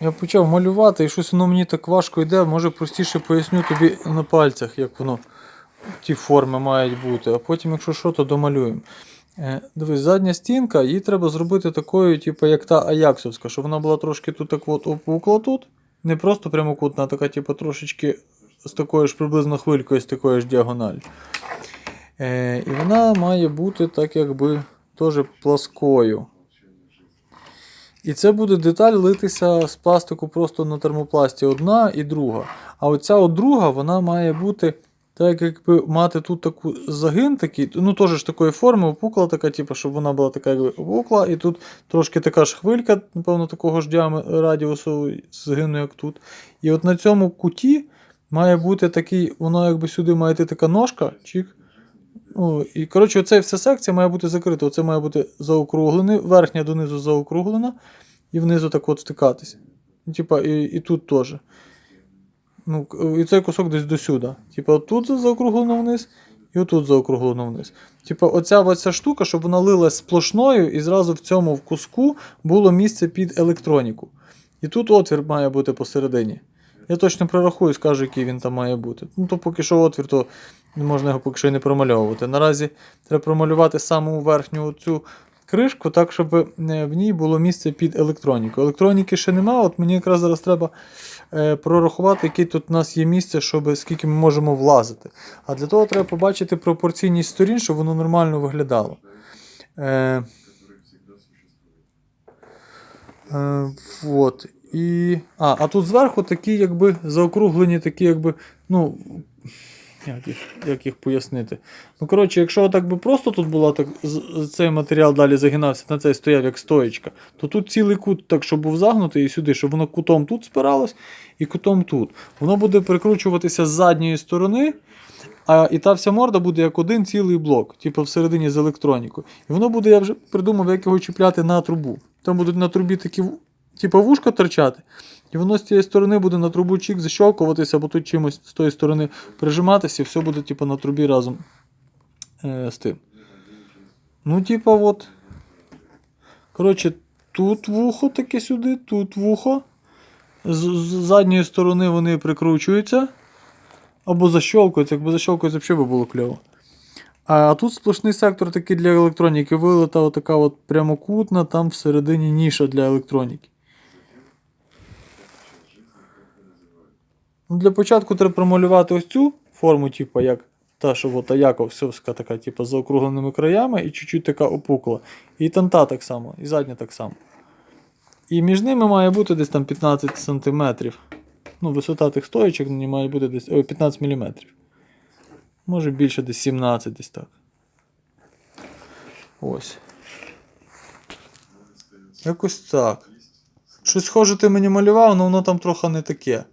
Я почав малювати і щось воно мені так важко йде. Може простіше поясню тобі на пальцях, як воно ті форми мають бути. А потім, якщо що, то домалюємо. Е, дивись, задня стінка, її треба зробити такою, типу, як та Аяксовська, щоб вона була трошки тут так от опукла тут. Не просто прямокутна, а така, типу, трошечки з такою ж приблизно хвилькою, з такою ж діагональю. Е, і вона має бути так, якби теж пласкою. І це буде деталь литися з пластику просто на термопласті одна і друга. А оця от друга, вона має бути так, якби мати тут таку загин такий, ну теж ж такої форми, опукла така, типу, щоб вона була така, якби опукла, і тут трошки така ж хвилька, напевно, такого ж діаметру радіусу згину, як тут. І от на цьому куті має бути такий, воно якби сюди має йти така ножка, чик. Ну, і коротше, оця вся секція має бути закрита. Оце має бути заокруглений, верхня донизу заокруглена, і внизу так от втикатися. Ну, Типа, і, і тут теж. Ну, і цей кусок десь до сюди. Типа, тут заокруглено вниз, і отут заокруглено вниз. Типа, оця оця штука, щоб вона лилась сплошною, і зразу в цьому в куску було місце під електроніку. І тут отвір має бути посередині. Я точно прорахую, скажу, який він там має бути. Ну, то поки що отвір, то можна його поки що й не промальовувати. Наразі треба промалювати саму верхню цю кришку, так, щоб е, в ній було місце під електроніку. Електроніки ще немає, от мені якраз зараз треба е, прорахувати, яке тут у нас є місце, щоб скільки ми можемо влазити. А для того треба побачити пропорційність сторін, щоб воно нормально виглядало. Е, е, вот. І... А, а тут зверху такі, якби заокруглені, такі, якби, ну. Як їх, як їх пояснити? Ну, коротше, якщо так би просто тут була, так цей матеріал далі загинався, на цей стояв як стоєчка, то тут цілий кут, так, щоб був загнутий і сюди, щоб воно кутом тут спиралось і кутом тут. Воно буде прикручуватися з задньої сторони, а і та вся морда буде як один цілий блок, типу всередині з електронікою. І воно буде, я вже придумав, як його чіпляти на трубу. Там будуть на трубі такі типу вушка торчати. І воно з цієї сторони буде на трубу чик защолкуватися, або тут чимось з тої сторони прижиматися, і все буде типу, на трубі разом е, з тим. Ну, типа, от. Коротше, тут вухо таке сюди, тут вухо. З, з задньої сторони вони прикручуються. Або защолкуються, якби защолкуються, взагалі би було кльово. А тут сплошний сектор такий для електроніки. Вилита отака от прямокутна, там всередині ніша для електроніки. Для початку треба промалювати ось цю форму, типу, як та, що от Яковсовська така, типу, з заокругленими краями і чуть-чуть така опукла. І там та так само, і задня так само. І між ними має бути десь там 15 см. Ну, висота тих стоєчок не має бути десь ой, 15 мм. Може більше десь 17 десь так. Ось. Якось так. Щось схоже ти мені малював, але воно там трохи не таке.